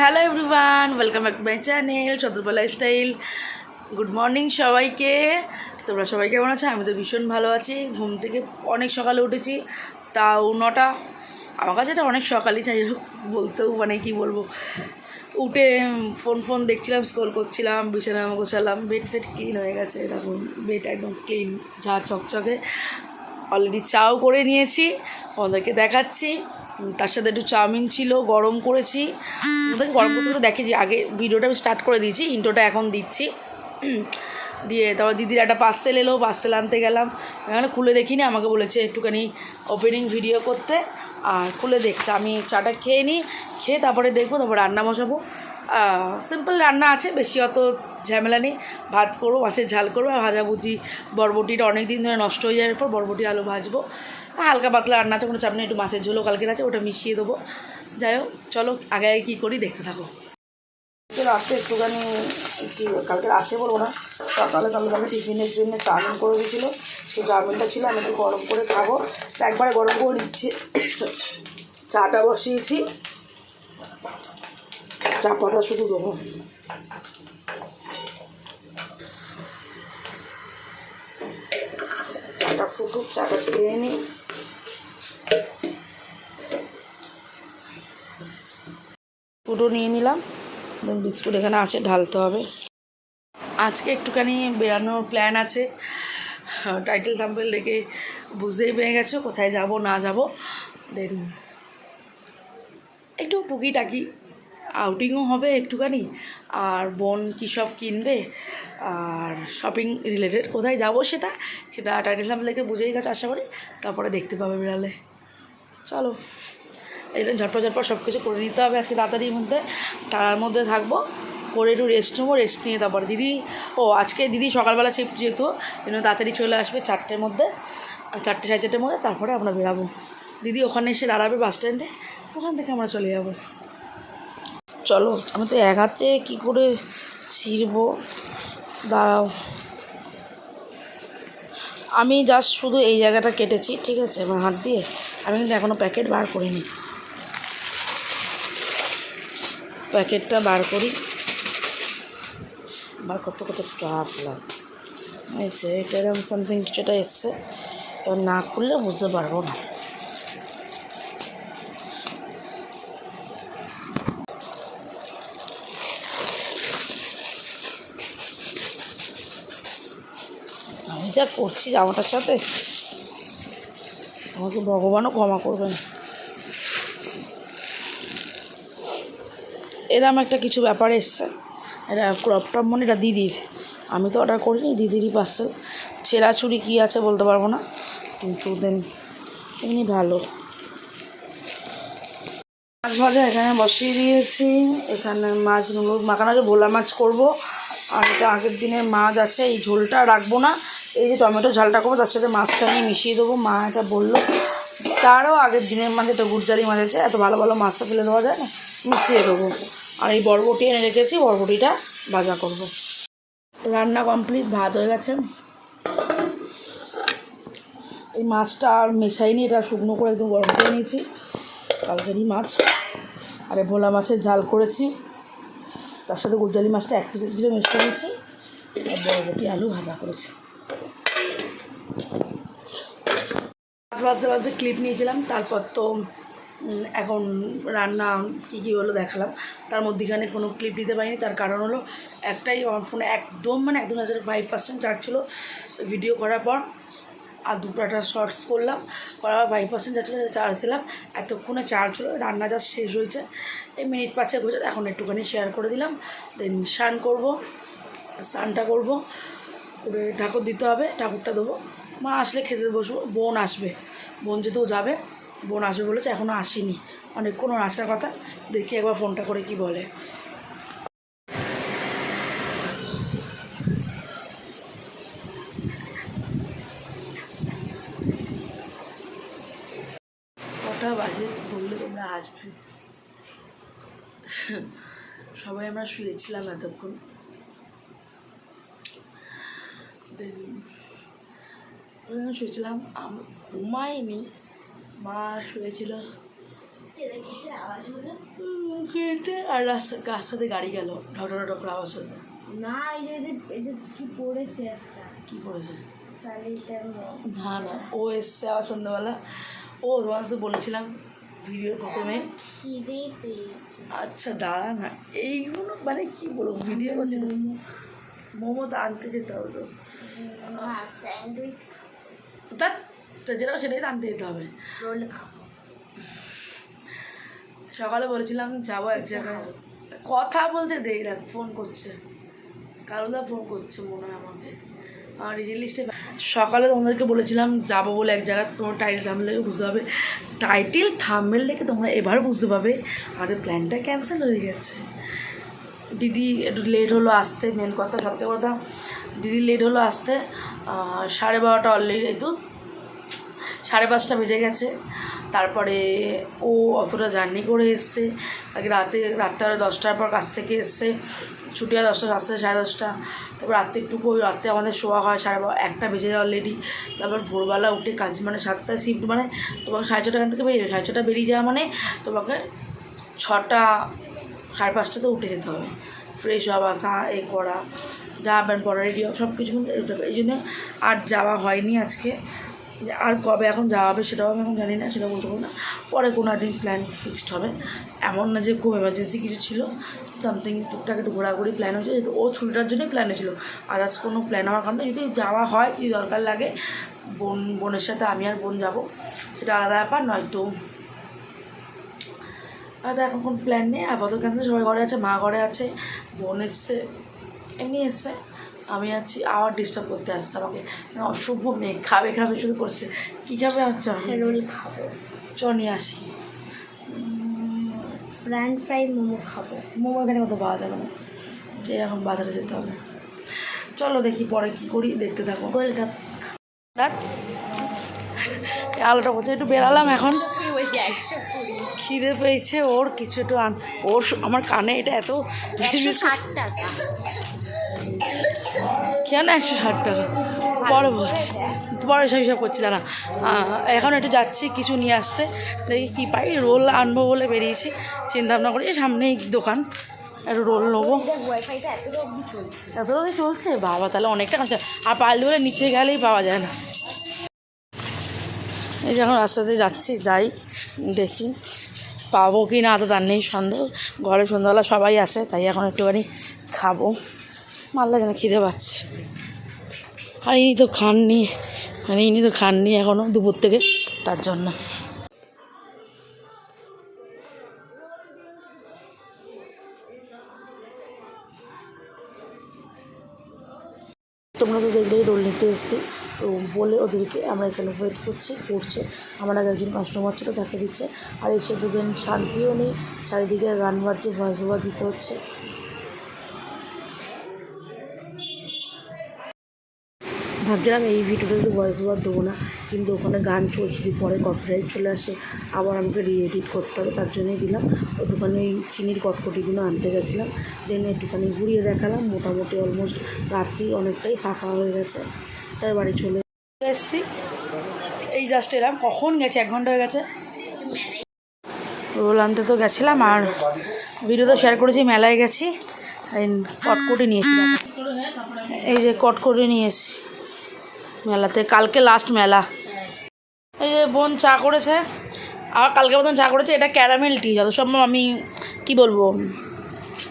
Hello everyone welcome back my channel চতুর্পা lifestyle good morning সবাইকে। তোমরা সবাই কেমন আছো? আমি তো ভীষণ ভালো আছি। ঘুম থেকে অনেক সকালে উঠেছি, তাও নটা। আমার কাছে এটা অনেক সকালই চাই বলতেও মানে কি বলব। উঠে ফোন ফোন দেখছিলাম স্ক্রল করছিলাম বিছানা গোছালাম বেড ফেড ক্লিন হয়ে গেছে। এরকম বেড একদম ক্লিন যা চকচকে অলরেডি চাও করে নিয়েছি ওদেরকে দেখাচ্ছি। তার সাথে একটু চাউমিন ছিল, গরম করেছি। ওদেরকে গরম করতে করতে দেখেছি আগে ভিডিওটা আমি স্টার্ট করে দিয়েছি ইন্টোটা এখন দিচ্ছি। দিয়ে তারপর দিদির একটা পার্সেল এলো পার্সেল আনতে গেলাম। এখানে খুলে দেখিনি, আমাকে বলেছে একটুখানি ওপেনিং ভিডিও করতে। আর খুলে দেখতে, আমি চাটা খেয়ে নিই, খেয়ে তারপরে দেখব, তারপর রান্না বসাবো। সিম্পল রান্না আছে, বেশি অত ঝামেলা নেই। ভাত করব, মাছের ঝাল করব, আর ভাজাভুজি বরবটিটা অনেক দিন ধরে নষ্ট হয়ে যাওয়ার পর বরবটি, আলু ভাজবো। হালকা পাতলা রান্না আছে কোনো চাপ নেই একটু মাছের ঝোলও কালকের আছে, ওটা মিশিয়ে দেবো। যাই হোক, চলো, আগে আগে কী করি দেখতে থাকো। রাত্রে একটুখানি কি, কালকে রাত্রে বলব না, সকালে কালকে আমি টিফিনের জন্য চাউমিন করে দিয়েছিলো। সেই চাউমিনটা ছিল, আমি একটু গরম করে খাব। একবারে গরম করে দিচ্ছি চাটা বসিয়েছি। চা পাতা শুধু দেবো। চাটা ফুটুক, চাটা খেয়ে নিই। ফুটো নিয়ে নিলাম। বিস্কুট এখানে আছে, ঢালতে হবে। আজকে একটুখানি বেরানোর প্ল্যান আছে। টাইটেল থাম্পেল দেখে বুঝতেই পেরে গেছো, কোথায় যাব, না যাব। দেন একটু টুকিটাকি আউটিংও হবে একটুখানি, আর বোন কী সব কিনবে, আর শপিং রিলেটেড কোথায় যাব সেটা সেটা টাইটেল থাম্পেল দেখে বুঝেই গেছে, আশা করি। তারপরে দেখতে পাবে বেড়ালে। চলো। এরকম ঝটপট ঝটপট সব কিছু করে নিতে হবে আজকে তাড়াতাড়ির মধ্যে তার মধ্যে থাকব, করে একটু রেস্ট নেব রেস্ট নিয়ে তারপরে দিদি, ও আজকে দিদি সকালবেলা শিফট যেহেতু জন্য তাড়াতাড়ি চলে আসবে চারটের মধ্যে, আর চারটে সাড়ে চারটের মধ্যে তারপরে আমরা বেরাবো। দিদি ওখানে এসে দাঁড়াবে বাস স্ট্যান্ডে ওখান থেকে আমরা চলে যাব। চলো, আমি তো এক হাতে কী করে ছিঁড়বো? দাঁড়াও। আমি জাস্ট শুধু এই জায়গাটা কেটেছি, ঠিক আছে? আমার হাত দিয়ে। আমি কিন্তু এখনও প্যাকেট বার করিনি। প্যাকেটটা বার করি। বার করতে করতে টাফ লাগছে। এটা এরকম সামথিং কিছুটা এসছে। এবার না খুললে বুঝতে পারব না। আমি যা করছি জামাটার সাথে, আমাকে ভগবানও ক্ষমা করবেন। এরম একটা কিছু ব্যাপার এসছে। এটা ক্রপ টপ মানে এটা দিদির। আমি তো অর্ডার করিনি, দিদিরই পার্সেল ছেঁড়াছুরি কী আছে বলতে পারব না, কিন্তু দেন এমনি ভালো। মাছ ভাজা এখানে বসিয়ে দিয়েছি। এখানে মাছ মাখানো আছে, ভোলা মাছ করব। আর এটা আগের দিনের মাছ আছে, এই ঝোলটা রাখব না। এই যে টমেটো ঝালটা করব, তার সাথে মাছটা নিয়ে মিশিয়ে দেবো। মা এটা বলল তারও আগের দিনের মাছ এটা গুড়জালি মাছ আছে এত ভালো ভালো মাছটা ফেলে দেওয়া যায় না, মিশিয়ে দেবো। আর এই বরবটি এনে রেখেছি, বরবটিটা ভাজা করব। রান্না কমপ্লিট, ভাত হয়ে গেছে। এই মাছটা আর মেশাইনি, এটা শুকনো করে একদম গরম করে নিয়েছি, কালকেরই মাছ। আর ভোলা মাছের ঝাল করেছি। তার সাথে গুরজালি মাছটা এক পিসেস কিলো মিক্স করেছি আর বরবটি আলু ভাজা করেছি। মাছ ভাজতে ভাজতে ক্লিপ নিয়েছিলাম, তারপর তো এখন রান্না কী কী হলো দেখালাম। তার মধ্যেখানে কোনো ক্লিপ দিতে পারিনি, তার কারণ হলো একটাই আমার ফোনে একদম মানে একদম হাজার ফাইভ পার্সেন্ট চার্জ ছিল। ভিডিও করার পর আর দুটো একটা শর্টস করলাম, করার ফাইভ পার্সেন্ট চার্জ করে চার্জ দিলাম। এতক্ষণে চার্জ হলো, রান্না যা শেষ হয়েছে, এই মিনিট পাঁচেক হয়েছে, এখন একটুখানি শেয়ার করে দিলাম। দেন স্নান করব, স্নানটা করব, করে ঠাকুর দিতে হবে, ঠাকুরটা দেবো মা আসলে খেতে বসবো, বোন আসবে। বোন যেতেও যাবে, বোন আসবে বলেছে এখনও আসেনি। অনেকক্ষণ আসার কথা, দেখি একবার ফোনটা করে কি বলে। কটা বাজে বললে তোমরা আসবে? সবাই আমরা শুয়েছিলাম এতক্ষণ। আমি শুয়েছিলাম আমি ঘুমাইনি। মা শুয়েছিল। কেটে আর রাস্তা রাস্তাতে গাড়ি গেল ঢটর ঢটর করে আওয়াজ হলো। না এদের এদের কি পড়েছে একটা? কী তাহলে না না ও এসছে আবার সন্ধ্যাবেলা। ও তোমার তো বলেছিলাম ভিডিওর প্রথমে। আচ্ছা দাঁড়া না এইগুলো মানে কি বলব ভিডিও করছে মোমো। তো আনতে যেতে হবে তো। স্যান্ডউইচ তার যেটা সেটাই তো আনতে যেতে হবে। সকালে বলেছিলাম যাব এক জায়গায়। কথা বলতে দেই দেখ ফোন করছে। কারুদা ফোন করছে মনে হয় আমাকে। আর লিস্টে সকালে তোমাদেরকে বলেছিলাম যাব বলে এক জায়গায় তোমার টাইটেল থামবেল দেখে বুঝতে পারবে। টাইটেল থামবেল দেখে তোমরা এবার বুঝতে পারবে আমাদের প্ল্যানটা ক্যান্সেল হয়ে গেছে। দিদি একটু লেট হলো আসতে মেন কথা সত্যি কথা, দিদি লেট হলো আসতে সাড়ে বারোটা অলরেডি তো সাড়ে পাঁচটা বেজে গেছে, তারপরে ও অতটা জার্নি করে এসছে, আগে রাতে রাত্রে দশটার পর কাছ থেকে এসছে ছুটি হয় দশটা রাস্তা সাড়ে দশটা, তারপর রাত্রে একটু ওই রাত্রে আমাদের শোয়া হয় সাড়ে বারো, একটা বেজে যায় অলরেডি তারপর ভোরবেলা উঠে কাজ মানে সাতটায় শিফট মানে তোমাকে সাড়ে ছটা থেকে বেরিয়ে সাড়ে ছটা বেরিয়ে যাওয়া মানে তোমাকে ছটা সাড়ে পাঁচটা তো উঠে যেতে হবে। ফ্রেশ হওয়া সা এ করা জামা প্যান্ট পরা রেডি সব কিছু এই জন্য আর যাওয়া হয়নি আজকে। যে আর কবে এখন যাওয়া হবে সেটাও আমি এখন জানি না, সেটা বলতে পারব না। পরে কোনো একদিন প্ল্যান ফিক্সড হবে। এমন না যে খুব এমার্জেন্সি কিছু ছিল সামথিং টুকটাক একটু ঘোরাঘুরি প্ল্যান হয়েছে, যেহেতু ও ছুটিটার জন্যই প্ল্যান হয়েছিল। আদার্স কোনো প্ল্যান হওয়ার কারণে, যদি যাওয়া হয়, যদি দরকার লাগে, বোন বোনের সাথে আমি আর বোন যাব, সেটা আলাদা ব্যাপার, নয়তো আর এখন কোনো প্ল্যান নেই আপাতত ক্যান্সেল সবাই ঘরে আছে মা ঘরে আছে বোন এসছে এমনি এসছে আমি আছি আবার ডিস্টার্ব করতে আসছে আমাকে। মানে অশুভ মেয়ে খাবে খাবে শুরু করছে। কী খাবে আর চ রোল খাব। চ নিয়ে আসি। ফ্রান ফ্রাই মোমো খাব। মোমো এখানে কত পাওয়া যাবে না। যে এখন বাজারে যেতে হবে। চলো দেখি পরে কী করি দেখতে থাকো। গোলগাপ রাত। আলোটা কোথায় একটু বেরালাম এখন। বলছি খিদে পেয়েছে ওর কিছু একটু আন ওর আমার কানে এটা এত একশো ষাট টাকা। কেন একশো ষাট টাকা? পরে বলছি। পরে সব হিসাব করছি দাঁড়া। এখন একটু যাচ্ছি কিছু নিয়ে আসতে। দেখি কী পাই রোল আনব বলে বেরিয়েছি। চিন্তা ভাবনা করি সামনেই দোকান। একটু রোল নেব। এত অবধি চলছে। বাবা তাহলে অনেকটা কাছে। আর পাইলে বলে নিচে গেলেই পাওয়া যায় না। এই যে এখন রাস্তাতে যাচ্ছি, যাই, দেখি। পাবো কি না তো তার নেই সন্দেহ। ঘরে সন্ধ্যাবেলা সবাই আছে, তাই এখন একটুখানি খাব। মাল্লা যেন খিদে পাচ্ছে। আর ইনি তো খাননি মানে ইনি তো খাননি এখনও দুপুর থেকে, তার জন্য। তোমরা তো দেখলেই রোল নিতে এসেছি। তো বলে ওদেরকে আমরা এখানে ওয়েট করছি, করছে। আমার আগে একজন কাস্টমার ছিল তাকে দিচ্ছে। আর এসে দুজন শান্তিও নেই, চারিদিকে গান বাজছে ভয়েস ওভার দিতে হচ্ছে। ভাবছিলাম এই ভিডিওটাতে ভয়েস ওভার দেবো না, কিন্তু ওখানে গান চলছে, যদি পরে কপিরাইট চলে আসে, আবার আমাকে রি এডিট করতে হবে, তার জন্যই দিলাম। একটুখানি ওই চিনির কটকটিগুলো আনতে গেছিলাম দেন একটুখানি ঘুরিয়ে দেখালাম, মোটামুটি অলমোস্ট রাত্রি অনেকটাই ফাঁকা হয়ে গেছে। তার বাড়ি চলে এসেছি। এই জাস্ট এলাম। কখন গেছে? এক ঘণ্টা হয়ে গেছে। রোল আনতে তো গেছিলাম আর ভিডিও তো শেয়ার করেছি, মেলায় গেছি। কটকটি নিয়েছি এই যে কটকটি নিয়ে এসেছি মেলাতে। কালকে লাস্ট মেলা। এই যে বোন চা করেছে। আর কালকে মতন চা করেছে। এটা ক্যারামেল টি যত সম্ভব আমি, কি বলব,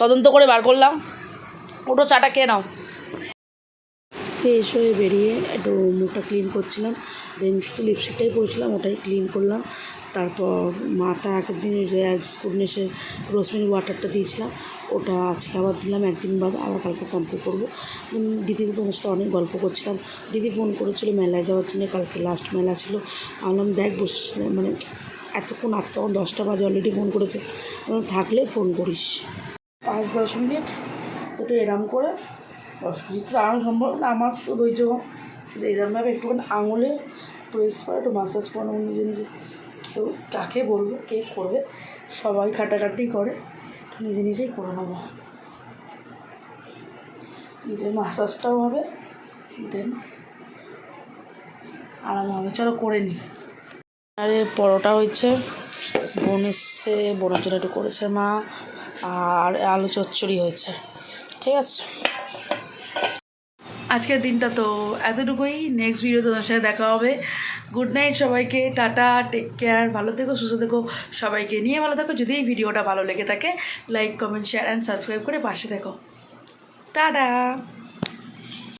তদন্ত করে বার করলাম। ওটো চাটা খেয়ে নাও। ফ্রেশ হয়ে বেরিয়ে একটু মুখটা ক্লিন করছিলাম দেন শুধু লিপস্টিকটাই পরেছিলাম, ওটাই ক্লিন করলাম, তারপর মাথা একদিন স্কুডনেসে রোজমেরি ওয়াটারটা দিয়েছিলাম, ওটা আজকে আবার দিলাম, একদিন বাদ, আবার কালকে শ্যাম্পু করব। দেন দিদি তো তোমার সাথে অনেক গল্প করছিলাম, দিদি ফোন করেছিল মেলায় যাওয়ার জন্য, কালকে লাস্ট মেলা ছিল আনলাম দেখ বসেছিলাম মানে এতক্ষণ আজ তখন দশটা বাজে অলরেডি ফোন করেছে থাকলে ফোন করিস। পাঁচ দশ মিনিট একটু এরম করে দশ মিনিট সম্ভব না। আমার তো ধৈর্য কম এইরকমভাবে একটুখানি আঙুলে প্রেস করে একটু মাসাজ করে নেব নিজে নিজে। কেউ কাকে বলব, কে করবে? সবাই খাটাখাটি করে নিজে নিজেই করে নেব। নিজের মাসাজটাও হবে দেন আরাম হবে। চলো করে নিই আরে পরোটা হচ্ছে বোন এসছে বোনের জন্য একটু করেছে মা, আর আলু চচ্চড়ি হয়েছে। ঠিক আছে। আজকের দিনটা তো এতটুকুই। নেক্সট ভিডিও তোমার সাথে দেখা হবে। গুড নাইট সবাইকে, টাটা টেক কেয়ার ভালো থেকো, সুস্থ থেকো, সবাইকে নিয়ে ভালো থাকো। যদি এই ভিডিওটা ভালো লেগে থাকে like comment share and subscribe করে পাশে থেকো। টাটা!